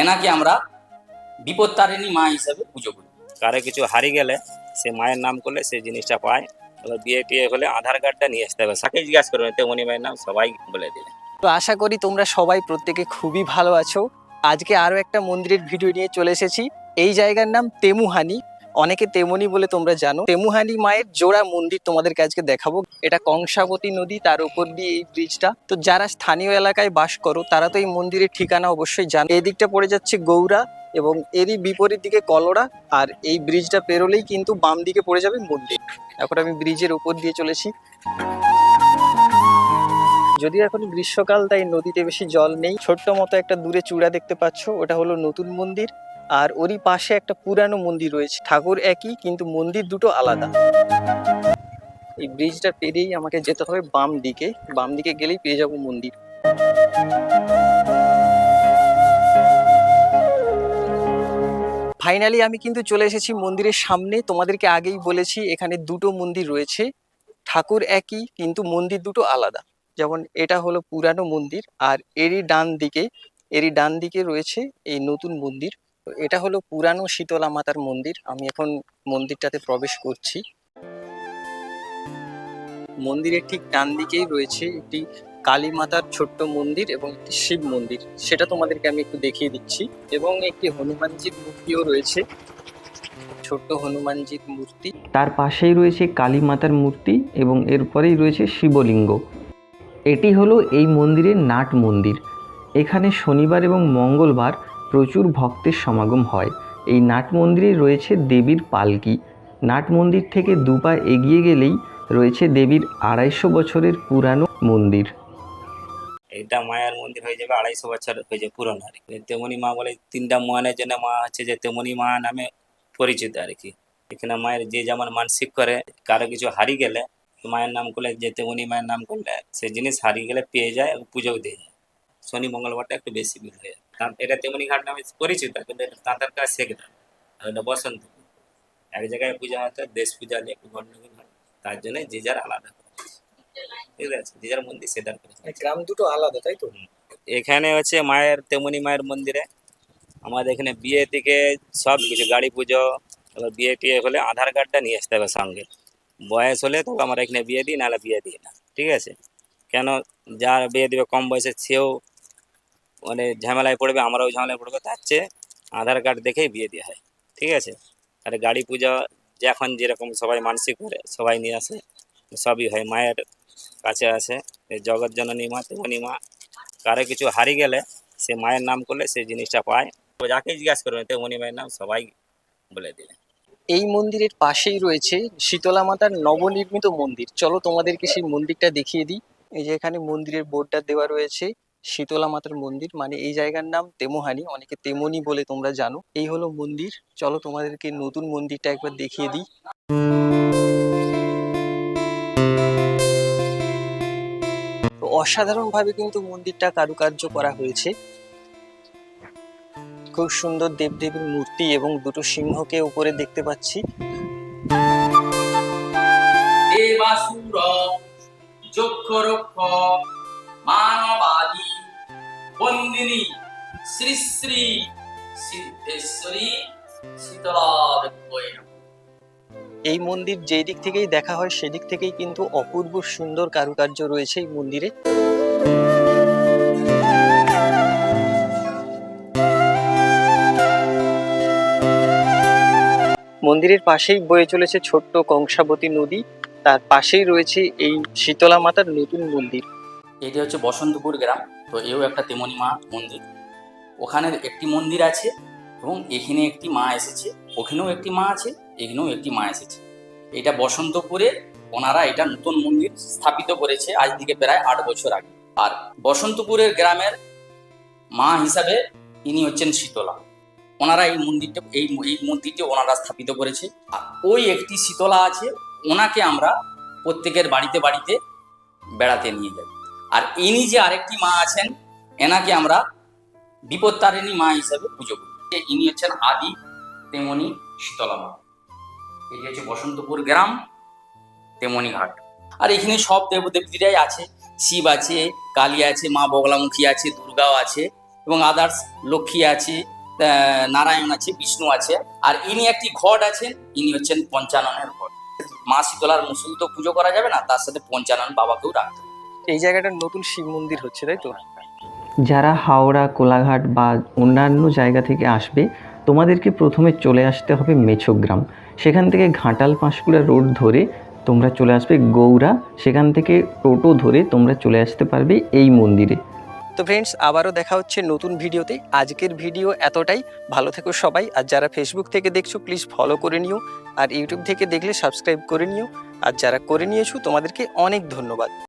এনাকে আমরা বিপত্তারিণী মা হিসাবে পুজো করি। কারও কিছু হারিয়ে গেলে সে মায়ের নাম করলে সেই জিনিসটা পায় এবার বিয়ে টিয়ে হলে আধার কার্ডটা নিয়ে আসতে হবে। সাকে জিজ্ঞাসা করবেন তেমনি মায়ের নাম সবাই বলে দিলে তো আশা করি তোমরা সবাই প্রত্যেকে খুবই ভালো আছো। আজকে আরও একটা মন্দিরের ভিডিও নিয়ে চলে এসেছি। এই জায়গার নাম তেমুহানি। অনেকে তেমনি বলে তোমরা জানো, তেমুহানি মায়ের জোড়া মন্দির তোমাদেরকে আজকে দেখাবো। এটা কংসাবতী নদী, তার উপর দিয়ে এই ব্রিজটা তো যারা স্থানীয় এলাকায় বাস করো, তারা তো এই মন্দিরের ঠিকানা অবশ্যই জানো। এই দিকটা পড়ে যাচ্ছে গৌরা এবং এরই বিপরীত দিকে কলরা আর এই ব্রিজটা পেরোলেই কিন্তু বাম দিকে পড়ে যাবে মন্দির। এখন আমি ব্রিজের উপর দিয়ে চলেছি। যদি এখন গ্রীষ্মকাল, তাই নদীতে বেশি জল নেই। ছোট্ট মতো একটা দূরে চূড়া দেখতে পাচ্ছ, ওটা হলো নতুন মন্দির। আর ওরই পাশে একটা পুরানো মন্দির রয়েছে। ঠাকুর একই, কিন্তু মন্দির দুটো আলাদা। এই ব্রিজটা পেরিয়েই আমাকে যেতে হবে বাম দিকে। বাম দিকে গেলেই পেয়ে যাব মন্দির। ফাইনালি আমি কিন্তু চলে এসেছি মন্দিরের সামনে। তোমাদেরকে আগেই বলেছি, এখানে দুটো মন্দির রয়েছে। ঠাকুর একই, কিন্তু মন্দির দুটো আলাদা। যেমন এটা হলো পুরানো মন্দির, আর এরই ডান দিকে, এরই ডান দিকে রয়েছে এই নতুন মন্দির। এটা হলো পুরানো শীতলা মাতার মন্দির। আমি এখন মন্দিরটাতে প্রবেশ করছি। মন্দিরের ঠিক ডান দিকেই রয়েছে একটি কালী মাতার ছোট্ট মন্দির এবং একটি শিব মন্দির। সেটা তোমাদেরকে আমি একটু দেখিয়ে দিচ্ছি। এবং একটি হনুমানজির মূর্তিও রয়েছে। ছোট্ট হনুমানজির মূর্তি। তার পাশেই রয়েছে কালী মাতার মূর্তি এবং এরপরেই রয়েছে শিবলিঙ্গ। এটি হলো এই মন্দিরের নাট মন্দির। এখানে শনিবার এবং মঙ্গলবার প্রচুর ভক্তের সমাগম হয়। এই নাট মন্দিরে রয়েছে দেবীর পালকি। নাট মন্দির থেকে দুপা এগিয়ে গেলেই রয়েছে দেবীর আড়াইশো বছরের পুরানো মন্দির। এটা মায়ের মন্দির হয়ে যাবে আড়াইশো বছর হয়ে যাবে পুরনো আর কি। তেমনি মা বলে তিনটা মনের জন্য মা হচ্ছে যে তেমনি মা নামে পরিচিত আর কি। এখানে মায়ের যে যেমন মানসিক করে, কারও কিছু হারিয়ে গেলে মায়ের নাম করলে যে তেমনি মায়ের নাম করলে সে জিনিস হারিয়ে গেলে পেয়ে যায় পুজোও দিয়ে যায়। শনি, মঙ্গলবারটা একটু বেশি ভিড় হয়ে যায়। এটা তেমনি ঘাট নামে পরিচিত কিন্তু এটা তাঁতের কাজ শেখে আর এটা বসন্ত। এক জায়গায় পূজা হতো দেশ পূজা নিয়ে একটু গন্ডগোল হয় তার জন্য যে যার আলাদা ঠিক আছে যে যার মন্দির সেটার করে। গ্রাম দুটো আলাদা তাই তো? এখানে হচ্ছে মায়ের তেমনি মায়ের মন্দিরে। আমাদের এখানে বিয়ে থেকে সব কিছু গাড়ি পুজো এবার বিয়ে টিয়ে হলে আধার কার্ডটা নিয়ে আসতে হবে সঙ্গে। বয়স হলে তো আমরা এখানে বিয়ে দিই নাহলে বিয়ে দিই না। ঠিক আছে? কেন যার বিয়ে দিবে কম বয়সে সেও মানে ঝামেলায় পড়বে, আমরাও ঝামেলায় পড়ব, তার চেয়ে আধার কার্ড দেখেই বিয়ে দেওয়া হয়, ঠিক আছে? আর গাড়ি পূজা এখন যেরকম সবাই মানসিক করে, সবাই নিয়ে আসে, সবই হয়, মায়ের কাছে আসে জগৎ জননী মা, তেমনি মা, কারও কিছু হারিয়ে গেলে সে মায়ের নাম করলে সেই জিনিসটা পায় যাকে জিজ্ঞাসা করবেন তেমনি মায়ের নাম সবাই বলে দিলে এই মন্দিরের পাশেই রয়েছে শীতলা মাতার নবনির্মিত মন্দির। চলো তোমাদেরকে সেই মন্দিরটা দেখিয়ে দিই। এই যে এখানে মন্দিরের বোর্ডটা দেওয়া রয়েছে। শীতলা মাতার মন্দির মানে এই জায়গার নাম তেমোহানি, অনেকে তেমনি বলে তোমরা জানো। এই হলো মন্দির। চলো তোমাদেরকে নতুন মন্দিরটা একবার দেখিয়ে দিই। অসাধারণভাবে কিন্তু মন্দিরটা কারুকার্য করা হয়েছে। খুব সুন্দর দেবদেবীর মূর্তি এবং দুটো সিংহকে উপরে দেখতে পাচ্ছি। মানবাদী বন্দিনী শ্রী শ্রী সিদ্ধেশ্বরী শীতলাদেবী এই মন্দির যেই দিক থেকেই দেখা হয় সেদিক থেকেই কিন্তু অপূর্ব সুন্দর কারুকার্য রয়েছে এই মন্দিরে। মন্দিরের পাশেই বয়ে চলেছে ছোট্ট কংসাবতী নদী। তার পাশেই রয়েছে এই শীতলা মাতার নতুন মন্দির। এটি হচ্ছে বসন্তপুর গ্রাম। তো এও একটা তেমনি মা মন্দির। ওখানে একটি মন্দির আছে এবং এখানে একটি মা এসেছে, ওখানেও একটি মা আছে, এখানেও একটি মা এসেছে। এটা বসন্তপুরে ওনারা এটা নতুন মন্দির স্থাপিত করেছে আজ থেকে প্রায় আট বছর আগে। আর বসন্তপুরের গ্রামের মা হিসাবে ইনি হচ্ছেন শীতলা। ওনারা এই মন্দিরটা, এই এই মন্দিরটি ওনারা স্থাপিত করেছে। আর ওই একটি শীতলা আছে, ওনাকে আমরা প্রত্যেকের বাড়িতে বাড়িতে বেড়াতে নিয়ে যাই। আর ইনি যে আরেকটি মা আছেন, এনাকে আমরা বিপত্তারিণী মা হিসাবে পুজো করি। ইনি হচ্ছেন আদি, তেমনি শীতলা মা। এটি হচ্ছে বসন্তপুর গ্রাম, তেমনি ঘাট। আর এখানে সব দেব দেবদেবীরাই আছে। শিব আছে, কালী আছে, মা বগলামুখী আছে, দুর্গাও আছে, এবং আদার্স লক্ষ্মী আছে নারায়ণ আছে, বিষ্ণু আছে। আর ইনি একটি ঘট আছেন, ইনি হচ্ছেন পঞ্চাননের ঘট। মা শীতলার মুসুল তো পুজো করা যাবে না, তার সাথে পঞ্চানন বাবাকেও রাখতে হবে। এই জায়গাটার নতুন শিব মন্দির হচ্ছে তাই তো? যারা হাওড়া কোলাঘাট বা অন্যান্য জায়গা থেকে আসবে তোমাদেরকে প্রথমে চলে আসতে হবে মেছোগ্রাম। সেখান থেকে ঘাটাল পাঁশকুড়া রোড ধরে তোমরা চলে আসবে গৌড়া। সেখান থেকে টোটো ধরে তোমরা চলে আসতে পারবে এই মন্দিরে। তো ফ্রেন্ডস আবারও দেখা হচ্ছে নতুন ভিডিওতে। আজকের ভিডিও এতটাই। ভালো থেকো সবাই। আর যারা ফেসবুক থেকে দেখছ প্লিজ ফলো করে নিও। আর ইউটিউব থেকে দেখলে সাবস্ক্রাইব করে নিও। আর যারা করে নিয়েছো তোমাদেরকে অনেক ধন্যবাদ।